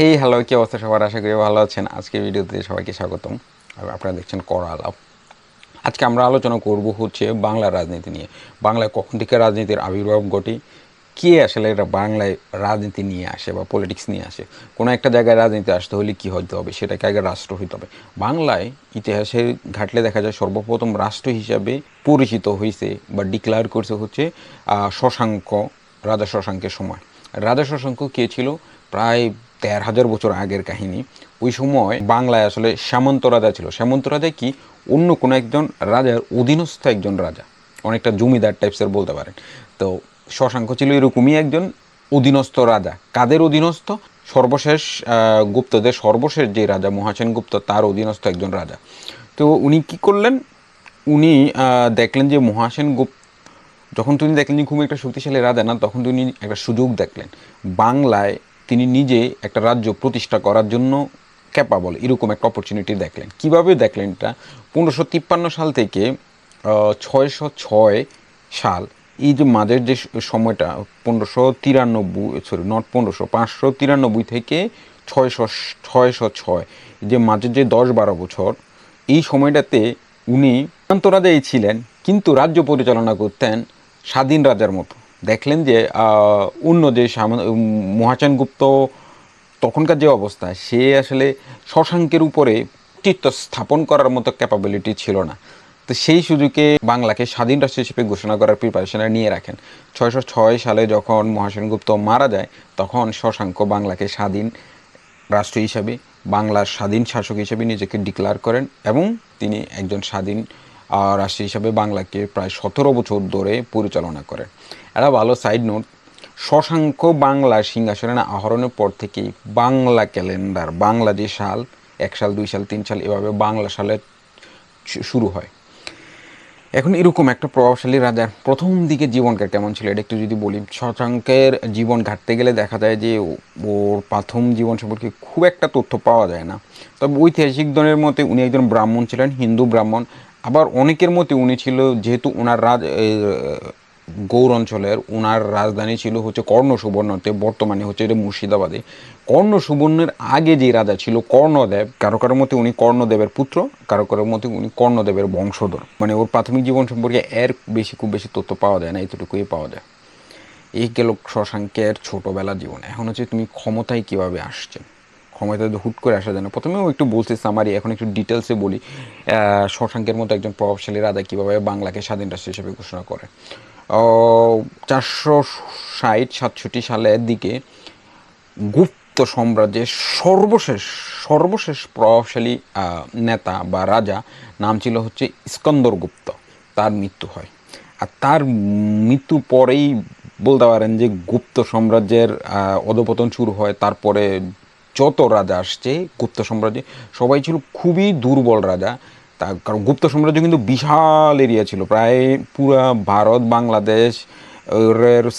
Hey hello, কি অবস্থা? সবার আশা করি ভালো আছেন। আজকে ভিডিওতে সবাইকে স্বাগতম। আপনারা দেখছেন করা আলাপ। আজকে আমরা আলোচনা করব হচ্ছে বাংলা রাজনীতি নিয়ে। বাংলায় কখন থেকে রাজনীতির আবির্ভাব ঘটে? কে আসলে এটা বাংলায় রাজনীতি নিয়ে আসে বা পলিটিক্স নিয়ে আসে? কোনো একটা জায়গায় রাজনীতি আসতে হলে কী হতে হবে? সেটাকে আগে রাষ্ট্র হইতে হবে। বাংলায় ইতিহাসে ঘাটলে দেখা যায় সর্বপ্রথম রাষ্ট্র হিসাবে পরিচিত হয়েছে বা ডিক্লেয়ার করছে হচ্ছে শশাঙ্ক, রাজা শশাঙ্কের সময়। রাজা শশাঙ্ক কে ছিল? প্রায় দেড় হাজার বছর আগের কাহিনী। ওই সময় বাংলায় আসলে সামন্ত রাজা ছিল। সামন্ত রাজা কি? অন্য কোনো একজন রাজার অধীনস্থ একজন রাজা। অনেকটা জমিদার টাইপসের বলতে পারেন। তো শশাঙ্ক ছিল এরকমই একজন অধীনস্থ রাজা। কাদের অধীনস্থ? সর্বশেষ গুপ্তদের সর্বশেষ যে রাজা মহাসেন গুপ্ত, তার অধীনস্থ একজন রাজা। তো উনি কি করলেন? উনি দেখলেন যে মহাসেন গুপ্ত, যখন তিনি দেখলেন যে একটা শক্তিশালী রাজা না, তখন তিনি একটা সুযোগ দেখলেন। বাংলায় তিনি নিজে একটা রাজ্য প্রতিষ্ঠা করার জন্য ক্যাপাবল এরকম একটা অপরচুনিটি দেখলেন। কীভাবে দেখলেন এটা? পনেরোশো তিপ্পান্ন সাল থেকে ছয়শো ছয় সাল, এই যে মাঝের যে সময়টা, পনেরোশো তিরানব্বই সরি নট পনেরোশো, পাঁচশো তিরানব্বই থেকে ছয়শো ছয়শো ছয়, যে মাঝের যে দশ বারো বছর, এই সময়টাতে উনি আন্তরাজাই ছিলেন, কিন্তু রাজ্য পরিচালনা করতেন স্বাধীন রাজার মতো। দেখলেন যে অন্য যে মহাচান গুপ্ত তখনকার যে অবস্থা, সে আসলে শশাঙ্কের উপরে কর্তৃত্ব স্থাপন করার মতো ক্যাপাবিলিটি ছিল না। তো সেই সুযোগে বাংলাকে স্বাধীন রাষ্ট্র হিসেবে ঘোষণা করার প্রিপারেশনে নিয়ে রাখেন। ছয়শো ছয় সালে যখন মহাসেনগুপ্ত মারা যায়, তখন শশাঙ্ক বাংলাকে স্বাধীন রাষ্ট্র হিসাবে, বাংলার স্বাধীন শাসক হিসেবে নিজেকে ডিক্লেয়ার করেন এবং তিনি একজন স্বাধীন আহ, রাষ্ট্র হিসাবে বাংলাকে প্রায় সতেরো বছর ধরে পরিচালনা করেন একটা ভালো সাইড নোট শশাঙ্ক বাংলা সিংহাসনে আহরণের পর থেকেই বাংলা ক্যালেন্ডার বাংলা যে সাল এক সাল দুই সাল তিন সাল এভাবে বাংলা সালে শুরু হয়। এখন এরকম একটা প্রভাবশালী রাজার প্রথম দিকে জীবনকাল কেমন ছিল? এটা একটু যদি বলি শশাঙ্কের জীবন ঘাটতে গেলে দেখা যায় যে ওর প্রথম জীবন সম্পর্কে খুব একটা তথ্য পাওয়া যায় না। তবে ঐতিহাসিকদের মতে উনি একজন ব্রাহ্মণ ছিলেন হিন্দু ব্রাহ্মণ। আবার অনেকের মতে উনি ছিল, যেহেতু ওনার রাজ গৌর অঞ্চলের ওনার রাজধানী ছিল হচ্ছে কর্ণ সুবর্ণতে বর্তমানে হচ্ছে এটা মুর্শিদাবাদে। কর্ণ সুবর্ণের আগে যে রাজা ছিল কর্ণদেব, কারও কারও মতে উনি কর্ণদেবের পুত্র, কারও কারও মতে উনি কর্ণদেবের বংশধর। মানে ওর প্রাথমিক জীবন সম্পর্কে এর বেশি খুব বেশি তথ্য পাওয়া যায় না, এতটুকুই পাওয়া যায়। এই গেল শশাঙ্কের ছোটবেলার জীবন। এখন হচ্ছে তুমি ক্ষমতায় কীভাবে আসছেন? ক্ষমতায় হুট করে আসা যায় না। প্রথমেও একটু বলছি সামারি এখন একটু ডিটেলসে বলি। শশাঙ্কের মতো একজন প্রভাবশালী রাজা কীভাবে বাংলাকে স্বাধীন রাষ্ট্র হিসেবে ঘোষণা করে? চারশো ষাট, সাতষট্টি সালের দিকে গুপ্ত সাম্রাজ্যের সর্বশেষ সর্বশেষ প্রভাবশালী নেতা বা রাজা নাম ছিল হচ্ছে স্কন্দর গুপ্ত। তার মৃত্যু হয়। আর তার মৃত্যুর পরেই বলতে পারেন যে গুপ্ত সাম্রাজ্যের অধপতন শুরু হয়। তারপরে যত রাজা আসছে, গুপ্ত সাম্রাজ্যে, সবাই ছিল খুবই দুর্বল রাজা। তা কারণ গুপ্ত সাম্রাজ্য কিন্তু বিশাল এরিয়া ছিল, প্রায় পুরা ভারত, বাংলাদেশ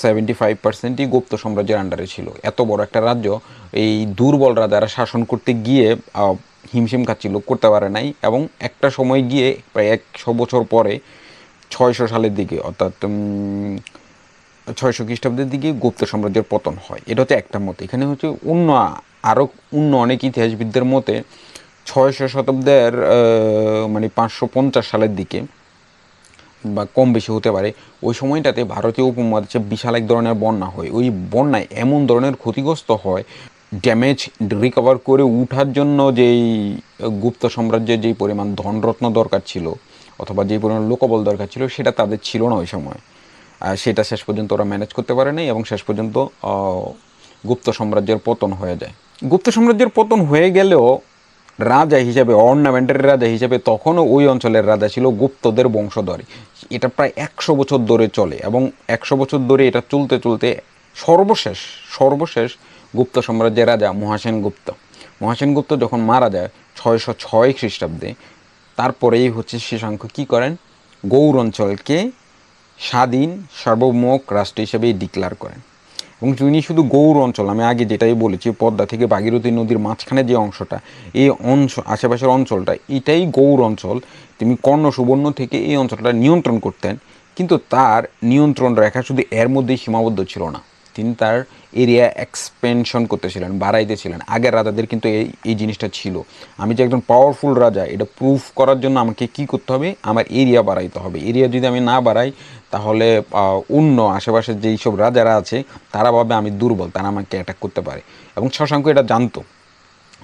সেভেন্টি ফাইভ পার্সেন্টই গুপ্ত সাম্রাজ্যের আন্ডারে ছিল। এত বড় একটা রাজ্য, এই দুর্বল রাজারা শাসন করতে গিয়ে হিমশিম খাচ্ছিল, করতে পারে নাই এবং একটা সময় গিয়ে, প্রায় একশো বছর পরে, ছয়শো সালের দিকে, অর্থাৎ ছয়শো খ্রিস্টাব্দের দিকে গুপ্ত সাম্রাজ্যের পতন হয়। এটা হচ্ছে একটা মত। এখানে হচ্ছে অন্য আরও অন্য অনেক ইতিহাসবিদদের মতে ছয়শো শতাব্দের মানে পাঁচশো পঞ্চাশ সালের দিকে বা কম বেশি হতে পারে, ওই সময়টাতে ভারতীয় উপমহাদেশে বিশাল এক ধরনের বন্যা হয়। ওই বন্যায় এমন ধরনের ক্ষতিগ্রস্ত হয়, ড্যামেজ রিকভার করে উঠার জন্য যেই গুপ্ত সাম্রাজ্যের যেই পরিমাণ ধনরত্ন দরকার ছিল, অথবা যেই পরিমাণ লোকবল দরকার ছিল, সেটা তাদের ছিল না ওই সময়। সেটা শেষ পর্যন্ত ওরা ম্যানেজ করতে পারে নাই এবং শেষ পর্যন্ত গুপ্ত সাম্রাজ্যের পতন হয়ে যায়। গুপ্ত সাম্রাজ্যের পতন হয়ে গেলেও রাজা হিসাবে অর্নামেন্টের রাজা হিসাবে তখনও ওই অঞ্চলের রাজা ছিল গুপ্তদের বংশধর এটা প্রায় একশো বছর ধরে চলে এবং একশো বছর ধরে এটা চলতে চলতে সর্বশেষ সর্বশেষ গুপ্ত সাম্রাজ্যের রাজা মহাসেন গুপ্ত। মহাসেন গুপ্ত যখন মারা যায় ছয়শো ছয় খ্রিস্টাব্দে, তারপরেই হচ্ছে শশাঙ্ক কী করেন? গৌর অঞ্চলকে স্বাধীন, সার্বভৌমক রাষ্ট্র হিসেবে ডিক্লার করেন। এবং তিনি শুধু গৌর অঞ্চল, আমি আগে যেটাই বলেছি, পদ্মা থেকে ভাগীরথী নদীর মাঝখানে যে অংশটা, এই অংশ, আশেপাশের অঞ্চলটা, এটাই গৌর অঞ্চল। তিনি কর্ণ সুবর্ণ থেকে এই অঞ্চলটা নিয়ন্ত্রণ করতেন, কিন্তু তার নিয়ন্ত্রণ রেখা শুধু এর মধ্যেই সীমাবদ্ধ ছিল না। তিনি তার এরিয়া এক্সপেনশন করতেছিলেন, বাড়াইতেছিলেন। আগের রাজাদের কিন্তু এই এই জিনিসটা ছিল। আমি যে একজন পাওয়ারফুল রাজা, এটা প্রুফ করার জন্য আমাকে কি করতে হবে? আমার এরিয়া বাড়াইতে হবে। এরিয়া যদি আমি না বাড়াই, তাহলে অন্য আশেপাশের যেই সব রাজারা আছে, তারা ভাবে আমি দুর্বল, তারা আমাকে অ্যাটাক করতে পারে। এবং শশাঙ্ক এটা জানতো।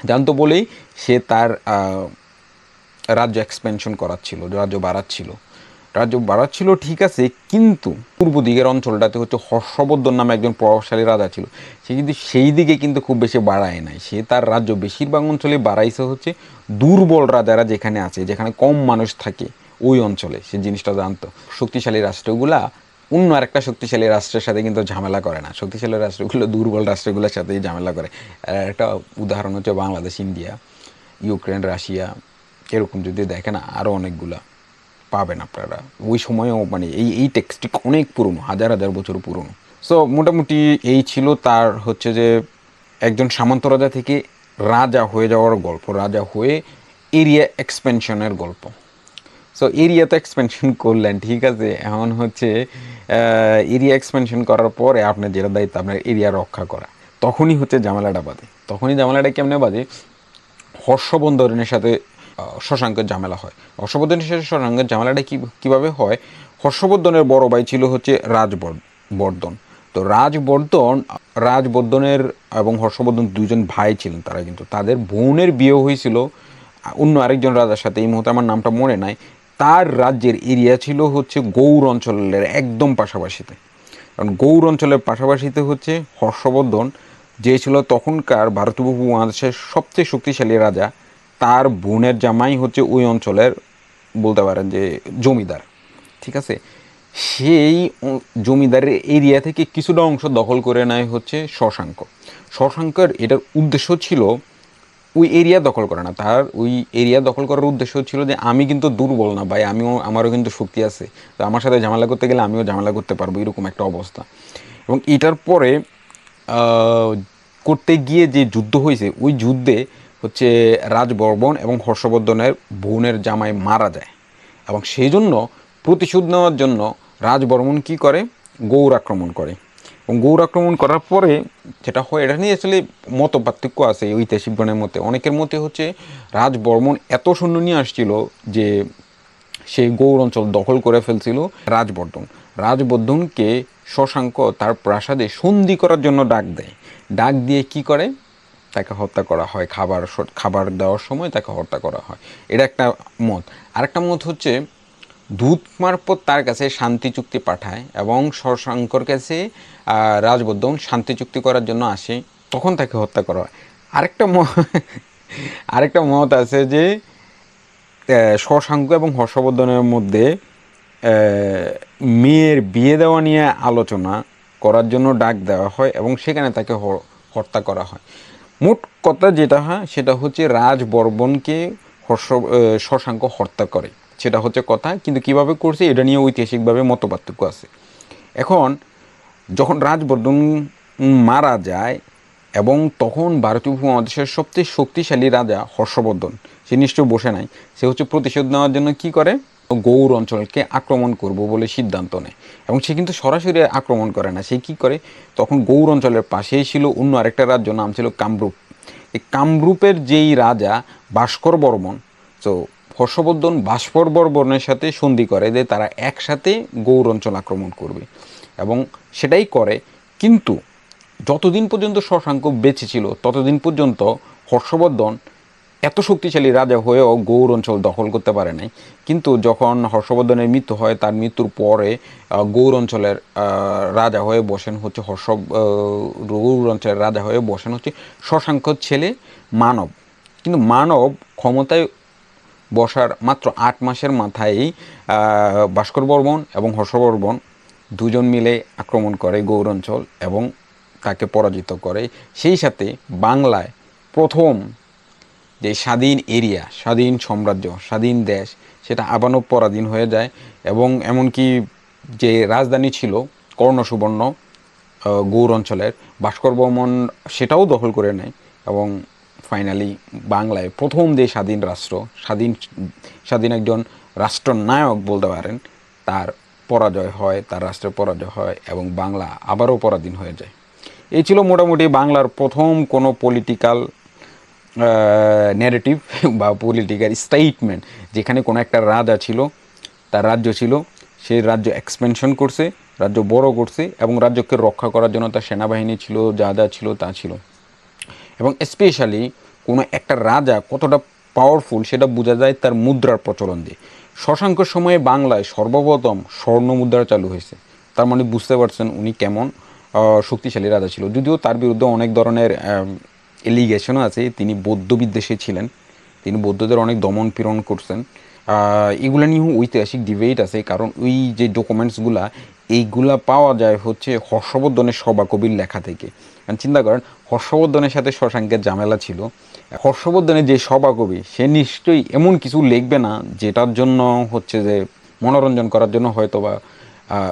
জানতো বলেই সে তার রাজ্য এক্সপেনশন করাচ্ছিল, রাজ্য বাড়াচ্ছিল। রাজ্য বাড়াচ্ছিল, ঠিক আছে, কিন্তু পূর্ব দিকের অঞ্চলটাতে হচ্ছে হর্ষবর্ধন নামে একজন প্রভাবশালী রাজা ছিল। সে কিন্তু সেই দিকে কিন্তু খুব বেশি বাড়ায় নাই, সে তার রাজ্য বেশিরভাগ অঞ্চলে বাড়াইছে হচ্ছে দুর্বল রাজারা যেখানে আছে, যেখানে কম মানুষ থাকে ওই অঞ্চলে, সে জিনিসটা জানতো। শক্তিশালী রাষ্ট্রগুলা অন্য আরেকটা শক্তিশালী রাষ্ট্রের সাথে কিন্তু ঝামেলা করে না। শক্তিশালী রাষ্ট্রগুলো দুর্বল রাষ্ট্রগুলোর সাথেই ঝামেলা করে। একটা উদাহরণ হচ্ছে বাংলাদেশ, ইন্ডিয়া, ইউক্রেন, রাশিয়া, এরকম যদি দেখেন আরও অনেকগুলা। পাবেন আপনারা। ওই সময়ও মানে এই এই টেক্সটটি অনেক পুরনো, হাজার হাজার বছর পুরনো। সো মোটামুটি এই ছিল তার হচ্ছে যে একজন সামন্ত রাজা থেকে রাজা হয়ে যাওয়ার গল্প, রাজা হয়ে এরিয়া এক্সপেনশনের গল্প। সো এরিয়া তো এক্সপেনশন করলেন, ঠিক আছে? এখন হচ্ছে এরিয়া এক্সপেনশন করার পরে আপনার যেটা দায়িত্ব, আপনার এরিয়া রক্ষা করা। তখনই হচ্ছে ঝামেলাটা বাজে তখনই ঝামেলাটা কেমনে বাজে হর্ষবর্ধনের সাথে শশাঙ্কের ঝামেলা হয়। হর্ষবর্ধনের সাথে শশাঙ্কের ঝামেলাটা কী কীভাবে হয়? হর্ষবর্ধনের বড় ভাই ছিল হচ্ছে রাজবর্ধন। বর্ধন তো রাজবর্ধন, রাজবর্ধনের এবং হর্ষবর্ধন দুজন ভাই ছিলেন তারা কিন্তু। তাদের বোনের বিয়ে হয়েছিল, অন্য আরেকজন রাজার সাথে। এই মুহূর্তে আমার নামটা মনে নাই। তার রাজ্যের এরিয়া ছিল হচ্ছে গৌর অঞ্চলের একদম পাশাপাশিতে। কারণ গৌর অঞ্চলের পাশাপাশিতে হচ্ছে হর্ষবর্ধন যে ছিল তখনকার ভারতীয় উপমহাদেশের সবচেয়ে শক্তিশালী রাজা। তার বোনের জামাই হচ্ছে ওই অঞ্চলের, বলতে পারেন যে, জমিদার, ঠিক আছে? সেই জমিদারের এরিয়া থেকে কিছুটা অংশ দখল করে নেয় হচ্ছে শশাঙ্ক। শশাঙ্কের এটার উদ্দেশ্য ছিল, ওই এরিয়া দখল করে না। তার ওই এরিয়া দখল করার উদ্দেশ্য ছিল যে, আমি কিন্তু দুর্বল না ভাই, আমিও, আমারও কিন্তু শক্তি আছে। তো আমার সাথে ঝামেলা করতে গেলে আমিও ঝামেলা করতে পারব, এরকম একটা অবস্থা। এবং এটার পরে করতে গিয়ে যে যুদ্ধ হয়েছে, ওই যুদ্ধে হচ্ছে রাজবর্মন এবং হর্ষবর্ধনের বোনের জামাই মারা যায়। এবং সেই জন্য প্রতিশোধ নেওয়ার জন্য রাজবর্মন কি করে? গৌর আক্রমণ করে। এবং গৌর আক্রমণ করার পরে যেটা হয়, এটা নিয়ে আসলে মত পার্থক্য আছে ঐতিহাসিকগণের মতে অনেকের মতে হচ্ছে, রাজবর্মন এত সৈন্য নিয়ে আসছিল যে সেই গৌর অঞ্চল দখল করে ফেলছিল রাজবর্ধন। রাজবর্ধনকে শশাঙ্ক তার প্রাসাদে সন্ধি করার জন্য ডাক দেয়। ডাক দিয়ে কি করে? তাকে হত্যা করা হয়, খাবার খাবার দেওয়ার সময় তাকে হত্যা করা হয়। এটা একটা মত। আরেকটা মত হচ্ছে, দূত মারফত তার কাছে শান্তি চুক্তি পাঠায় এবং শশাঙ্কর কাছে রাজবর্ধন শান্তি চুক্তি করার জন্য আসে, তখন তাকে হত্যা করা হয়। আরেকটা ম, আরেকটা মত আছে যে শশাঙ্ক এবং হর্ষবর্ধনের মধ্যে মেয়ের বিয়ে দেওয়া নিয়ে আলোচনা করার জন্য ডাক দেওয়া হয় এবং সেখানে তাকে হত্যা করা হয়। মোট কথা যেটা হয়, সেটা হচ্ছে রাজবর্মনকে হর্ষ শশাঙ্ক হত্যা করে। সেটা হচ্ছে কথা, কিন্তু কীভাবে করছে, এটা নিয়ে ঐতিহাসিকভাবে মতপার্থক্য আছে। এখন, যখন রাজবর্ধন মারা যায়, এবং তখন ভারতীয় উপমহাদেশের সবচেয়ে শক্তিশালী রাজা হর্ষবর্ধন, সে নিশ্চয় বসে নাই, সে হচ্ছে প্রতিশোধ নেওয়ার জন্য কি করে? গৌর অঞ্চলকে আক্রমণ করব বলে সিদ্ধান্ত নেয়। এবং সে কিন্তু সরাসরি আক্রমণ করে না, সে কি করে? তখন গৌর অঞ্চলের পাশেই ছিল অন্য আরেকটা রাজ্য, নাম ছিল কামরূপ। এই কামরূপের যেই রাজা ভাস্কর বর্মন তো হর্ষবর্ধন ভাস্কর বর্মনের সাথে সন্ধি করে যে তারা একসাথে গৌর অঞ্চল আক্রমণ করবে। এবং সেটাই করে, কিন্তু যতদিন পর্যন্ত শশাঙ্ক বেঁচে ছিল, ততদিন পর্যন্ত হর্ষবর্ধন এত শক্তিশালী রাজা হয়েও গৌর অঞ্চল দখল করতে পারে নাই। কিন্তু যখন হর্ষবর্ধনের মৃত্যু হয়, তার মৃত্যুর পরে গৌর অঞ্চলের রাজা হয়ে বসেন হচ্ছে হর্ষ গৌর অঞ্চলের রাজা হয়ে বসেন হচ্ছে শশাঙ্কর ছেলে মানব। কিন্তু মানব ক্ষমতায় বসার মাত্র আট মাসের মাথায় ভাস্কর বর্মন এবং হর্ষবর্মন দুজন মিলে আক্রমণ করে গৌর অঞ্চল এবং তাকে পরাজিত করে। সেই সাথে বাংলায় প্রথম যে স্বাধীন এরিয়া, স্বাধীন সাম্রাজ্য, স্বাধীন দেশ, সেটা আবানও পরাধীন হয়ে যায় এবং এমনকি যে রাজধানী ছিল, কর্ণসুবর্ণ গৌর অঞ্চলের, ভাস্কর বর্মন সেটাও দখল করে নেয় এবং ফাইনালি বাংলায় প্রথম যে স্বাধীন রাষ্ট্র, স্বাধীন স্বাধীন একজন রাষ্ট্রনায়ক বলতে পারেন, তার পরাজয় হয়, তার রাষ্ট্রের পরাজয় হয় এবং বাংলা আবারও পরাধীন হয়ে যায়। এই ছিল মোটামুটি বাংলার প্রথম কোনো পলিটিক্যাল ন্যারেটিভ বা পলিটিক্যাল স্টেটমেন্ট যেখানে কোনো একটা রাজা ছিল, তার রাজ্য ছিল সেই রাজ্য এক্সপেনশন করছে, রাজ্য বড় করছে এবং রাজ্যকে রক্ষা করার জন্য তার সেনাবাহিনী ছিল, যা যা ছিল তা ছিল। এবং স্পেশালি কোনো একটা রাজা কতটা পাওয়ারফুল সেটা বোঝা যায় তার মুদ্রার প্রচলন দিয়ে। শশাঙ্কর সময়ে বাংলায় সর্বপ্রথম স্বর্ণ মুদ্রা চালু হয়েছে। তার মানে বুঝতে পারছেন উনি কেমন শক্তিশালী রাজা ছিল। যদিও তার বিরুদ্ধে অনেক ধরনের এলিগেশনও আছে, তিনি বৌদ্ধ বিদ্বেষী ছিলেন, তিনি বৌদ্ধদের অনেক দমন পীড়ন করছেন। এগুলো নিয়েও ঐতিহাসিক ডিবেট আছে, কারণ ওই যে ডকুমেন্টসগুলা এইগুলা পাওয়া যায় হচ্ছে হর্ষবর্ধনের সভা কবির লেখা থেকে। কারণ চিন্তা করেন, হর্ষবর্ধনের সাথে শশাঙ্কের ঝামেলা ছিল। হর্ষবর্ধনের যে সভাকবি সে নিশ্চয়ই এমন কিছু লিখবে না, যেটার জন্য হচ্ছে যে মনোরঞ্জন করার জন্য হয়তো বা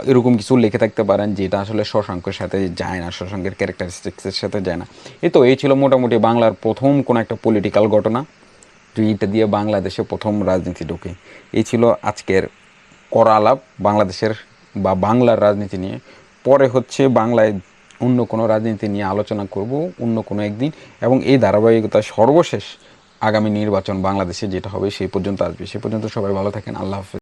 এরকম কিছু লিখে থাকতে পারেন যেটা আসলে শশাঙ্কের সাথে যায় না, শশাঙ্কের ক্যারেক্টারিস্টিক্সের সাথে যায় না। এই তো, এই ছিল মোটামুটি বাংলার প্রথম কোনো একটা পলিটিক্যাল ঘটনা। যেটা দিয়ে বাংলাদেশে প্রথম রাজনীতি ঢোকে। এই ছিল আজকের করা আলাপ বাংলাদেশের বা বাংলার রাজনীতি নিয়ে। পরে হচ্ছে বাংলায় অন্য কোনো রাজনীতি নিয়ে আলোচনা করব, অন্য কোনো একদিন। এবং এই ধারাবাহিকতা সর্বশেষ আগামী নির্বাচন বাংলাদেশে যেটা হবে সেই পর্যন্ত আসবে। সে পর্যন্ত সবাই ভালো থাকেন। আল্লাহ হাফেজ।